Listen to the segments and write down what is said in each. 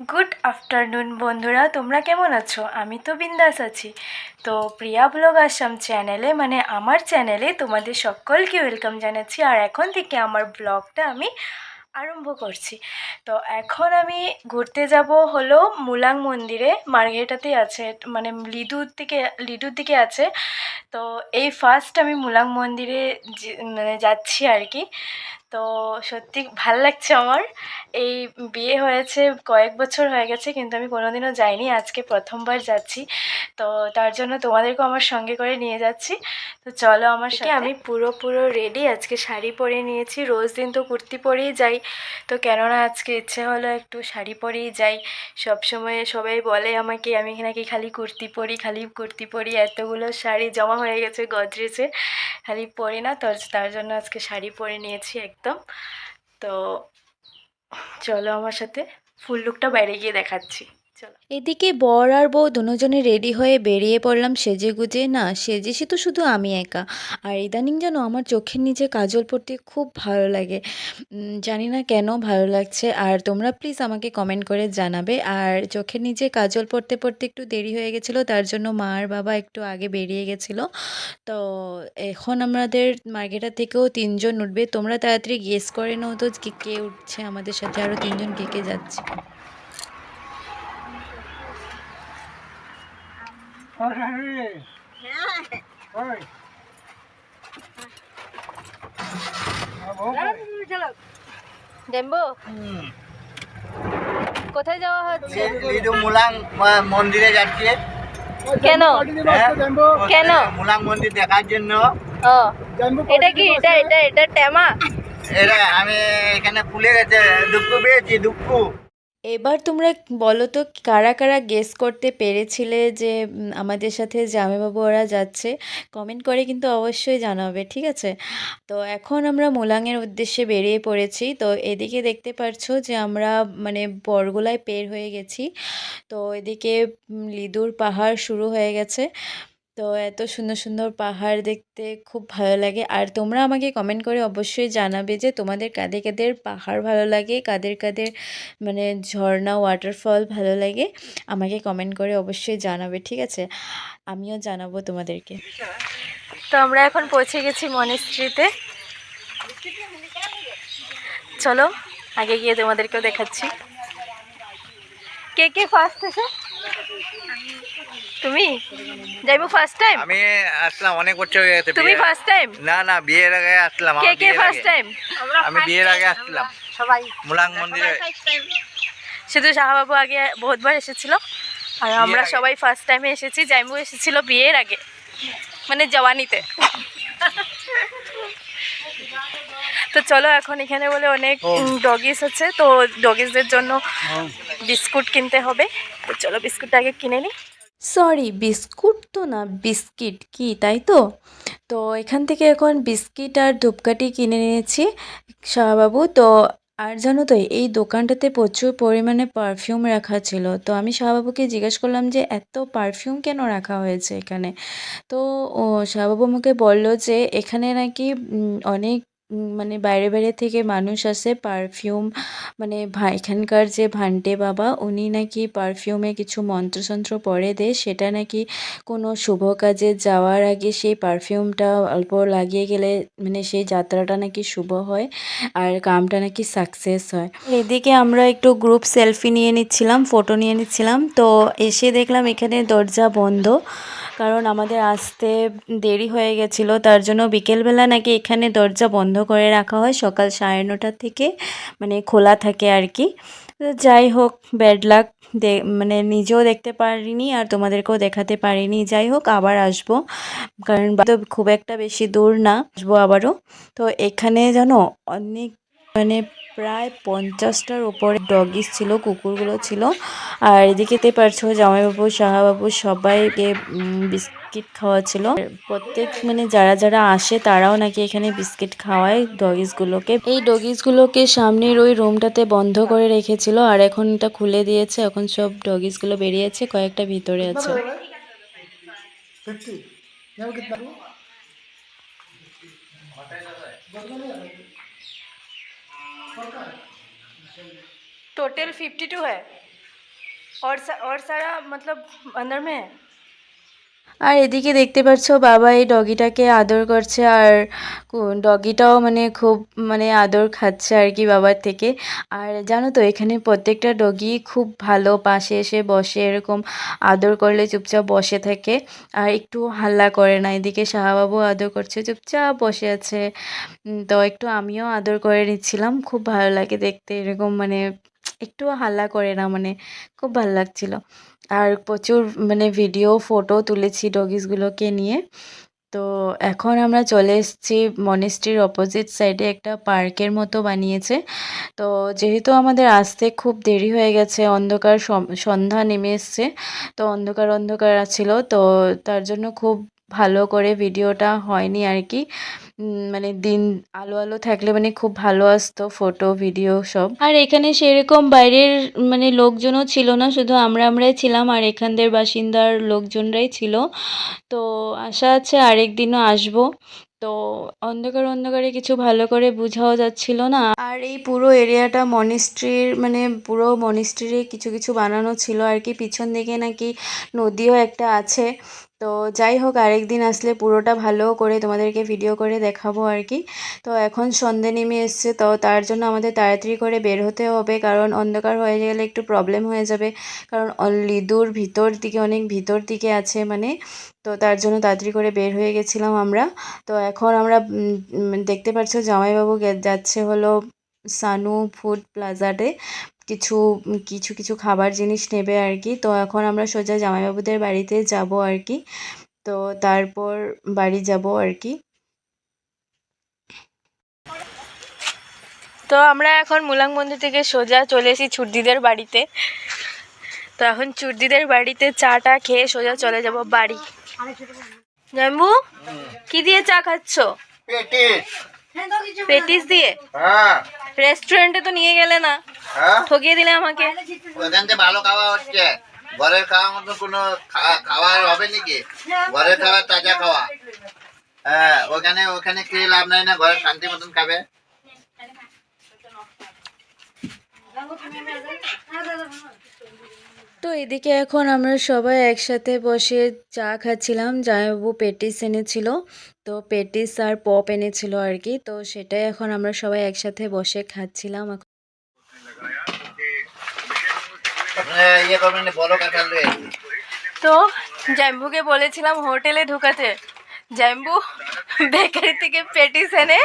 Good afternoon বন্ধুরা। তোমরা কেমন আছো? আমি তো বিন্দাস আছি। তো প্রিয়া ব্লগ আসাম চ্যানেলে মানে আমার চ্যানেলে তোমাদের সকলকে ওয়েলকাম জানাচ্ছি। আর এখন থেকে আমার ব্লগটা আমি আরম্ভ করছি। তো এখন আমি ঘুরতে যাব হলো মুলাং মন্দিরে। মার্ঘেটাতে আছে মানে লিডুর দিকে লিডুর দিকে আছে। তো এই ফার্স্ট আমি মুলাং মন্দিরে মানে যাচ্ছি আর কি। তো সত্যি ভালো লাগছে আমার। এই বিয়ে হয়েছে কয়েক বছর হয়ে গেছে কিন্তু আমি কোনোদিনও যাইনি। আজকে প্রথমবার যাচ্ছি। তো তার জন্য তোমাদেরকেও আমার সঙ্গে করে নিয়ে যাচ্ছি। তো চলো আমার সাথে আমি পুরো পুরো রেডি আজকে শাড়ি পরে নিয়েছি। রোজ দিন তো কুর্তি পরেই যাই। তো কেননা আজকে ইচ্ছে হলো একটু শাড়ি পরেই যাই। সব সময় সবাই বলে আমাকে আমি নাকি খালি কুর্তি পরি খালি কুর্তি পরি? এতগুলো শাড়ি জমা হয়ে গেছে গদরেজে খালি পরি না। তো তার জন্য আজকে শাড়ি পরে নিয়েছি। একদম তো চলো আমার সাথে ফুল লুকটা বাইরে গিয়ে দেখাচ্ছি। এদিকে বর আর বউ দুজনে রেডি হয়ে বেরিয়ে পড়লাম সেজে গুজে না সেজেছি তো শুধু আমি একা। আর ইদানিং যেন আমার চোখের নিচে কাজল পড়তে খুব ভালো লাগে। জানি না কেন ভালো লাগছে। আর তোমরা প্লিজ আমাকে কমেন্ট করে জানাবে। আর চোখের নিচে কাজল পড়তে পড়তে একটু দেরি হয়ে গেছিল, তার জন্য মা আর বাবা একটু আগে বেরিয়ে গেছিল। তো এখন আমাদের মার্কেটার থেকেও তিনজন উঠবে। তোমরা তাড়াতাড়ি গেস করে নাও তো কে কে উঠছে আমাদের সাথে? আরও তিনজন কে কে যাচ্ছে? কোথায় যাওয়া হচ্ছে? লিডু মুলাং মন্দিরে যাচ্ছে। কেন? হ্যাঁ? কেন? মুলাং মন্দির দেখার জন্য। এটা কি? এটা এটা এটা টেমা এরা আমি এখানে খুলে গেছে দুঃখু পেয়েছি দুঃখু। এবার তোমরা বলো তো কারা কারা গেস করতে পেরেছিলে যে আমাদের সাথে জামাইবাবু ওরা যাচ্ছে? কমেন্ট করে কিন্তু অবশ্যই জানাবে, ঠিক আছে? তো এখন আমরা মোলাংয়ের উদ্দেশ্যে বেরিয়ে পড়েছি। তো এদিকে দেখতে পারছ যে আমরা মানে বরগোলায় পের হয়ে গেছি। তো এদিকে লিদুর পাহাড় শুরু হয়ে গেছে। তো এত সুন্দর সুন্দর পাহাড় দেখতে খুব ভালো লাগে। আর তোমরা আমাকে কমেন্ট করে অবশ্যই জানাবে যে তোমাদের কাদের কাদের পাহাড় ভালো লাগে, কাদের কাদের মানে ঝর্ণা ওয়াটারফল ভালো লাগে। আমাকে কমেন্ট করে অবশ্যই জানাবে, ঠিক আছে? আমিও জানাব তোমাদেরকে। তো আমরা এখন পৌঁছে গেছি মনেস্ট্রিতে চলো, আগে গিয়ে তোমাদেরকেও দেখাচ্ছি। কে কে ফার্স্ট এসে? তুমি? যাইবো ফার্স্ট টাইম আমি আসলাম অনেক বছর হয়ে গেছে তুমি ফার্স্ট টাইম না না বিয়ের আগে আসলাম কে কে ফার্স্ট টাইম আমি বিয়ের আগে আসলাম। সবাই। মুলাং মন্দিরে। শুধু শাহবাবু আগে বহুতবার এসেছিল আর আমরা সবাই ফার্স্ট টাইমে এসেছি জাইমু এসেছিল বিয়ের আগে মানে জওয়ানিতে। তো চলো এখন এখানে বলে অনেক ডগিস আছে তো ডগিসদের জন্য বিস্কুট কিনতে হবে। তো চলো বিস্কুটটা আগে কিনে নিই সরি, বিস্কুট তো না, বিস্কিট। কি, তাই তো? তো এখান থেকে এখন বিস্কিট আর ধূপকাঠি কিনে নিয়েছি শাহবাবু। তো আর জানো তো, এই দোকানটাতে প্রচুর পরিমাণে পারফিউম রাখা ছিল। তো আমি শাহবাবুকে জিজ্ঞেস করলাম যে, এত পারফিউম কেন রাখা হয়েছে এখানে? তো শাহবাবু আমাকে বলল যে, এখানে নাকি অনেক মানে বাইরে বাইরে থেকে মানুষ আসে পারফিউম মানে এখানকার যে ভান্টে বাবা, উনি নাকি পারফিউমে কিছু মন্ত্রসন্ত্র পরে দেয়, সেটা নাকি কোনো শুভ কাজে যাওয়ার আগে সেই পারফিউমটা অল্প লাগিয়ে গেলে মানে সেই যাত্রাটা নাকি শুভ হয় আর কামটা নাকি সাকসেস হয়। এদিকে আমরা একটু গ্রুপ সেলফি নিয়ে নিচ্ছিলাম ফটো নিয়ে নিচ্ছিলাম, তো এসে দেখলাম এখানে দরজা বন্ধ। কারণ আমাদের আসতে দেরি হয়ে গেছিল, তার জন্য বিকেলবেলা নাকি এখানে দরজা বন্ধ করে রাখা হয়, সকাল সাড়ে নটা থেকে মানে খোলা থাকে আর কি। যাই হোক ব্যাড লাক মানে নিজেও দেখতে পারিনি আর তোমাদেরকেও দেখাতে পারিনি। যাই হোক, আবার আসব, কারণ খুব একটা বেশি দূর না, আসব আবারও। তো এখানে জানো, অনেক মানে প্রায় পঞ্চাশটার ওপরে ডগিস ছিল, কুকুরগুলো ছিল। আর এদিকে দেখতে পারছ জামাইবাবু শাহাবাবু সবাইকে বিস্কিট খাওয়াচ্ছিল। আর প্রত্যেক মানে যারা যারা আসে তারাও নাকি এখানে বিস্কিট খাওয়ায় ডগিসগুলোকে। এই ডগিসগুলোকে সামনের ওই রুমটাতে বন্ধ করে রেখেছিল আর এখন এটা খুলে দিয়েছে। এখন সব ডগিসগুলো বেরিয়েছে, কয়েকটা ভিতরে আছে। टोटल फिफ्टी टू है। और सा, और सारा मतलब अंदर में है? আর এদিকে দেখতে পাচ্ছ বাবা এই ডগিটাকে আদর করছে আর ডগিটাও মানে খুব মানে আদর খাচ্ছে আর কি বাবার থেকে। আর জানো তো এখানে প্রত্যেকটা ডগি খুব ভালো, পাশে এসে বসে, এরকম আদর করলে চুপচাপ বসে থাকে আর একটু হাল্লা করে না। এদিকে শাহাবাবু আদর করছে, চুপচাপ বসে আছে। তো একটু আমিও আদর করে নিচ্ছিলাম, খুব ভালো লাগে দেখতে, এরকম মানে একটু হাল্লা করে না মানে খুব ভালো লাগছিল। আর প্রচুর মানে ভিডিও ফটো তুলেছি ডগিসগুলোকে নিয়ে। তো এখন আমরা চলে এসেছি মনেস্ট্রির অপোজিট সাইডে একটা পার্কের মতো বানিয়েছে। তো যেহেতু আমাদের আসতে খুব দেরি হয়ে গেছে, অন্ধকার সন্ধ্যা নেমে এসছে, তো অন্ধকার অন্ধকার ছিল, তো তার জন্য খুব ভালো করে ভিডিওটা হয়নি আর কি মানে দিন আলো আলো থাকলে মানে খুব ভালো আসতো ফটো ভিডিও সব। আর এখানে সেরকম বাইরের মানে লোকজনও ছিল না শুধু আমরা আমরাই ছিলাম আর এখানদের বাসিন্দার লোকজনরাই ছিল। তো আশা আছে আরেক দিনও আসব। তো অন্ধকার অন্ধকারে কিছু ভালো করে বোঝাও যাচ্ছিল না। আর এই পুরো এরিয়াটা মনিস্ট্রির মানে পুরো মনিস্ট্রিরে কিছু কিছু বানানো ছিল আর কি পিছন দিকে নাকি নদীও একটা আছে। তো যাই হোক আরেক দিন আসলে পুরোটা ভালো করে তোমাদেরকে ভিডিও করে দেখাবো আর কি। তো এখন সন্ধে নেমে এসছে, তো তার জন্য আমাদের তাড়াতাড়ি করে বের হতে হবে, কারণ অন্ধকার হয়ে গেলে একটু প্রবলেম হয়ে যাবে। কারণ লিদুর ভিতর দিকে, অনেক ভিতর দিকে আছে মানে তো তার জন্য তাড়াতাড়ি করে বের হয়ে গেছিলাম আমরা। তো এখন আমরা দেখতে পাচ্ছ জামাইবাবু যাচ্ছে হলো সানু ফুড প্লাজাতে। কিছু কিছু কিছু খাবার জিনিস নেবে আর কি তো এখন আমরা সোজা জামাইবাবুদের বাড়িতে যাব আর কি তো তারপর বাড়ি যাব আর কি তো আমরা এখন মুলাং মন্দির থেকে সোজা চলে এসেছি ছুটদিদের বাড়িতে। তো এখন চুরদিদের বাড়িতে চাটা খেয়ে সোজা চলে যাব বাড়ি। জাম্বু কি দিয়ে চা খাচ্ছ? পেটিস দিয়ে। হ্যাঁ। রেস্টুরেন্টে তো নিয়ে গেলে না। হ্যাঁ। ঠকিয়ে দিলে আমাকে। ওখান থেকে ভালো খাওয়া হচ্ছে। ঘরের খাওয়ার মতো কোনো খা- খাবার হবে নাকি? ঘরের খাবার তাজা খাওয়া। হ্যাঁ ওখানে ওখানে খেয়ে লাভ নাই না ঘরে শান্তি মতন খাবে তো এদিকে এখন আমরা সবাই একসাথে বসে চা খাচ্ছিলাম। জামাইবাবু পেটিস এনেছিল, তো পেটিস আর পপ এনেছিল আর কি তো সেটাই এখন আমরা সবাই একসাথে বসে খাচ্ছিলাম। তো জাম্বুকে বলেছিলাম হোটেলে ঢুকাতে। জাম্বু বেকারি থেকে পেটিস এনে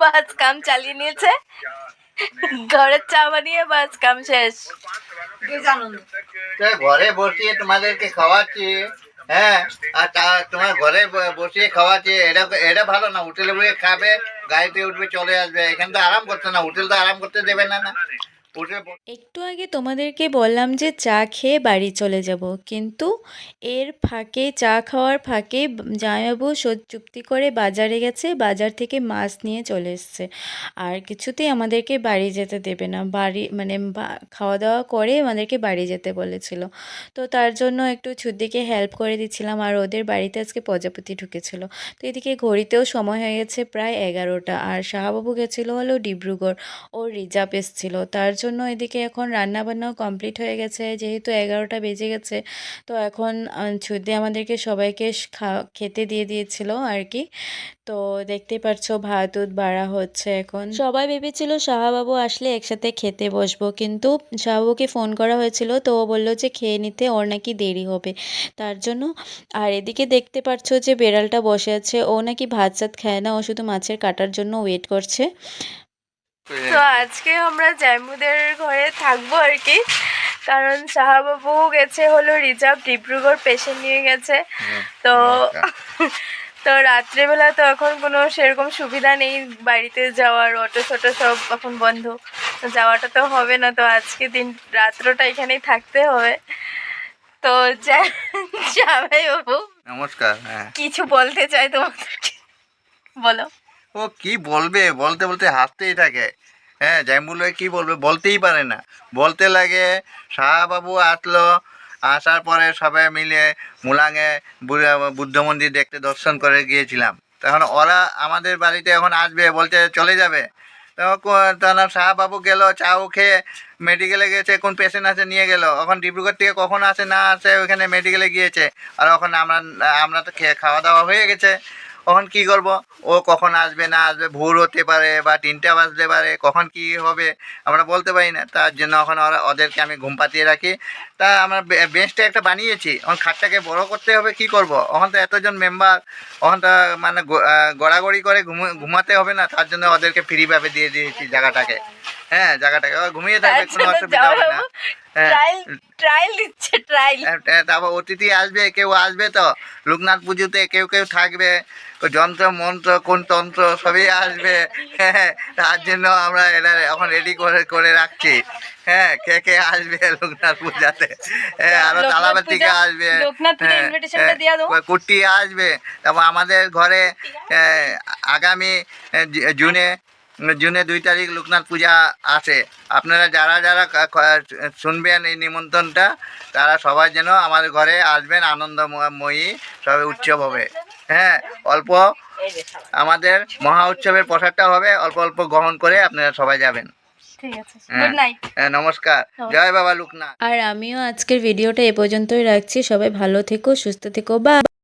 বাস কাম চালিয়ে নিয়েছে। ঘরের চা বানিয়ে বাস, কাম শেষ। ঘরে বসিয়ে তোমাদেরকে খাওয়াচ্ছি হ্যাঁ? আর তা তোমার ঘরে বসিয়ে খাওয়াচ্ছি, এটা এটা ভালো না, হোটেলে বসে খাবে, গাড়িতে উঠবে, চলে আসবে। এখানে তো আরাম করতে না, হোটেল তো আরাম করতে দেবে না না? একটু আগে তোমাদেরকে বললাম যে চা খেয়ে বাড়ি চলে যাব, কিন্তু এর ফাঁকে, চা খাওয়ার ফাঁকে জামাইবাবু সো- চুক্তি করে বাজারে গেছে, বাজার থেকে মাছ নিয়ে চলে এসছে। আর কিছুতেই আমাদেরকে বাড়ি যেতে দেবে না। বাড়ি মানে খাওয়া দাওয়া করে আমাদেরকে বাড়ি যেতে বলেছিল। তো তার জন্য একটু ছুদ্দিকে হেল্প করে দিচ্ছিলাম, আর ওদের বাড়িতে আজকে প্রজাপতি ঢুকেছিল। তো এদিকে ঘড়িতেও সময় হয়ে গেছে প্রায় এগারোটা, আর শাহবাবু গেছিল হলো ডিব্রুগড়, ও রিজার্ভ এসেছিল। তার জন্য এদিকে এখন রান্না বান্নাও কমপ্লিট হয়ে গেছে। যেহেতু এগারোটা বেজে গেছে, তো এখন ছুদি আমাদেরকে সবাইকে খেতে দিয়ে দিয়েছিল আর কি, তো দেখতে পারছ ভাত, দুধ, বাড়া হচ্ছে এখন। সবাই ভেবেছিল শাহাবাবু আসলে একসাথে খেতে বসবো, কিন্তু শাহাবুকে ফোন করা হয়েছিল, তো ও বলল যে খেয়ে নিতে ওর নাকি দেরি হবে। তার জন্য, আর এদিকে দেখতে পাচ্ছ যে বেড়ালটা বসে আছে, ও নাকি ভাত সাত খায় না, ও শুধু মাছের কাটার জন্য ওয়েট করছে। তো আজকে আমরা জাম্বুদের ঘরে থাকব আর কি। কারণ শাহবাবু গেছে হলো রিজার্ভ ডিব্রুগড় পেশেন্ট নিয়ে গেছে। তো তো রাত্রেবেলা তো এখন কোনো সেরকম সুবিধা নেই বাড়িতে যাওয়ার অটো ছোটো সব এখন বন্ধ। যাওয়াটা তো হবে না তো আজকে দিন রাত্রটা এখানেই থাকতে হবে। তো যা- জামাই বাবু নমস্কার হ্যাঁ। কিছু বলতে চাই তোমাদেরকে? বলো। ও, কি বলবে? বলতে বলতে হাসতেই থাকে। হ্যাঁ জাইমুল কি বলবে? বলতেই পারে না। বলতে লাগে, শাহবাবু আসলো, আসার পরে সবাই মিলে মুলাঙে বুদ্ধ মন্দির দেখতে দর্শন করে গিয়েছিলাম। তখন ওরা আমাদের বাড়িতে এখন আসবে, বলতে চলে যাবে। তখন শাহবাবু গেল, চাও খেয়ে মেডিকেলে গেছে, কোন পেশেন্ট আছে নিয়ে গেল। এখন ডিব্রুগড় থেকে কখন আসে না আসে ওইখানে মেডিকেলে গিয়েছে। আর এখন আমরা আমরা তো খেয়ে, খাওয়া দাওয়া হয়ে গেছে। কখন কি করব? ও কখন আসবে, না আসবে, ভোর হতে পারে বা তিনটা বাজতে পারে, কখন কি হবে আমরা বলতে পারি না। তার জন্য এখন ওরা ওদেরকে আমি ঘুম পাতিয়ে রাখি। তা আমরা বেঞ্চটা একটা বানিয়েছি। এখন খাটটাকে বড় করতে হবে কি করব? ওখান তো এতজন মেম্বার ওখান তো মানে গড়াগড়ি করে ঘুমাতে হবে না তার জন্য ওদেরকে ফ্রিভাবে দিয়ে দিয়েছি জায়গাটাকে। হ্যাঁ জায়গাটাকে। ঘুমিয়ে থাকবে কোনো অসুবিধা হবে না। হ্যাঁ। ট্রায়াল দিচ্ছে ট্রায়াল এ- এ, তারপর অতিথি আসবে কেউ আসবে তো। লোকনাথ পুজোতে কেউ কেউ থাকবে যন্ত্র মন্ত্র কোন তন্ত্র সবই আসবে। হ্যাঁ তার জন্য আমরা এটা এখন রেডি করে করে রাখছি। হ্যাঁ কে কে আসবে লোকনাথ পূজাতে? হ্যাঁ আরও লোকনাথ তালাবাতিকা আসবে। হ্যাঁ, হ্যাঁ। কুট্টি আসবে তারপর আমাদের ঘরে আগামী জুনে জুনে দুই তারিখ লোকনাথ পূজা আছে আপনারা যারা যারা শুনবেন এই নিমন্ত্রণটা তারা সবাই যেন আমাদের ঘরে আসবেন আনন্দময়ী সবে উৎসব হবে। হ্যাঁ অল্প আমাদের মহা উৎসবের প্রসাদটা হবে অল্প অল্প গ্রহণ করে আপনারা সবাই যাবেন। ঠিক আছে। হ্যাঁ। গুড নাইট হ্যাঁ নমস্কার। জয় বাবা লোকনাথ। আর আমিও আজকের ভিডিওটা এ পর্যন্তই রাখছি। সবাই ভালো থেকো সুস্থ থেকো বা